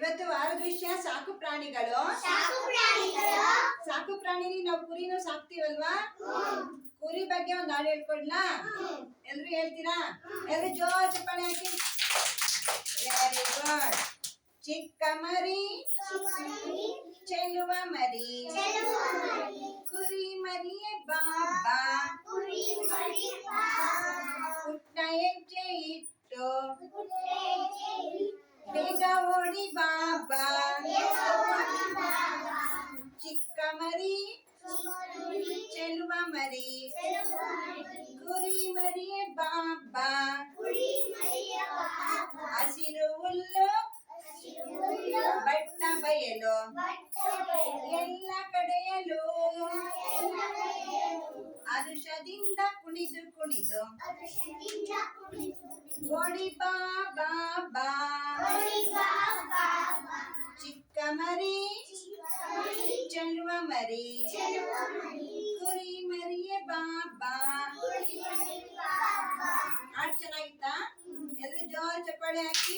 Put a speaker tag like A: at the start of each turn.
A: ಇವತ್ತು ವಾರ ದೃಶ್ಯ ಸಾಕು ಪ್ರಾಣಿಗಳು
B: ಸಾಕು ಪ್ರಾಣಿಗಳು
A: ಸಾಕು ಪ್ರಾಣಿನಿ ನಾವು ಕುರಿನೂ ಸಾಕ್ತಿವಲ್ವಾ ಕುರಿ ಬಗ್ಗೆ ಒಂದ್ ಹಾಡು ಹೇಳ್ಕೊಡ್ಲಾ ಎಲ್ರು ಹೇಳ್ತೀರಾ ಎಲ್ರು ಜೋರ್ ಚಪ್ಪಾಳೆ ಹಾಕಿ ವೆರಿ ಗುಡ್ ಚಿಕ್ಕ ಮರಿ ಚೆಲುವ ಮರಿ
B: ಚೆಲುವ ಮರಿ,
A: ಕುರಿ ಮರಿಯೇ ಬಾಬಾ
B: ಕುರಿ ಮರಿ
A: ಪುಟ್ಟ ಹೆಜ್ಜೆ ಇಟ್ಟು
B: ಪುಟ್ಟೆಗೆ
A: ಬೇಗ ಓಡಿ ಬಾಬಾ
B: ಬೇಗವಾಗಿ ಬಾಬಾ.
A: ಚಿಕ್ಕ ಮರಿ
B: ಕುರಿ
A: ಚೆಲುವ ಮರಿ
B: ಚೆಲುವ ಮರಿ,
A: ಕುರಿ ಮರಿಯೇ ಬಾಬಾ
B: ಕುರಿ ಮರಿಯ ಬಾಬಾ.
A: ಹಸಿರು ಹುಲ್ಲು
B: ಹಸಿರು ಹುಲ್ಲು,
A: ಬಟ್ಟ ಬಯಲು
B: ಬಟ್ಟ ಬಯಲು,
A: ಎಲ್ಲ ಕಡೆಯಲು
B: ಎಲ್ಲ ಕಡೆಯಲು,
A: ಹರುಷದಿಂದ ಕುಣಿದು ಕುಣಿದು
B: ಅದೃಷ್ಟದಿಂದ ಕುಣಿದು ಕುಣಿದು,
A: ಓಡಿ ಬಾ ಬಾ ಬಾ
B: ಓಡಿ ಬಾ ಬಾಬಾ.
A: ಚಿಕ್ಕ ಮರಿ
B: ಚಿಕ್ಕ ಮರಿ,
A: ಚೆಲುವ ಮರಿ
B: ಚೆಲುವ ಮರಿ,
A: ಕುರಿ ಮರಿಯೇ ಬಾಬಾ
B: ಕುರಿ ಮರಿ ಬಾಬಾ.
A: ಹಾಡ್ ಚೆನ್ನಾಗಿತ್ತಾ ಎಲ್ರು ಜೋರ್ ಚಪ್ಪಾಳೆ ಹಾಕಿ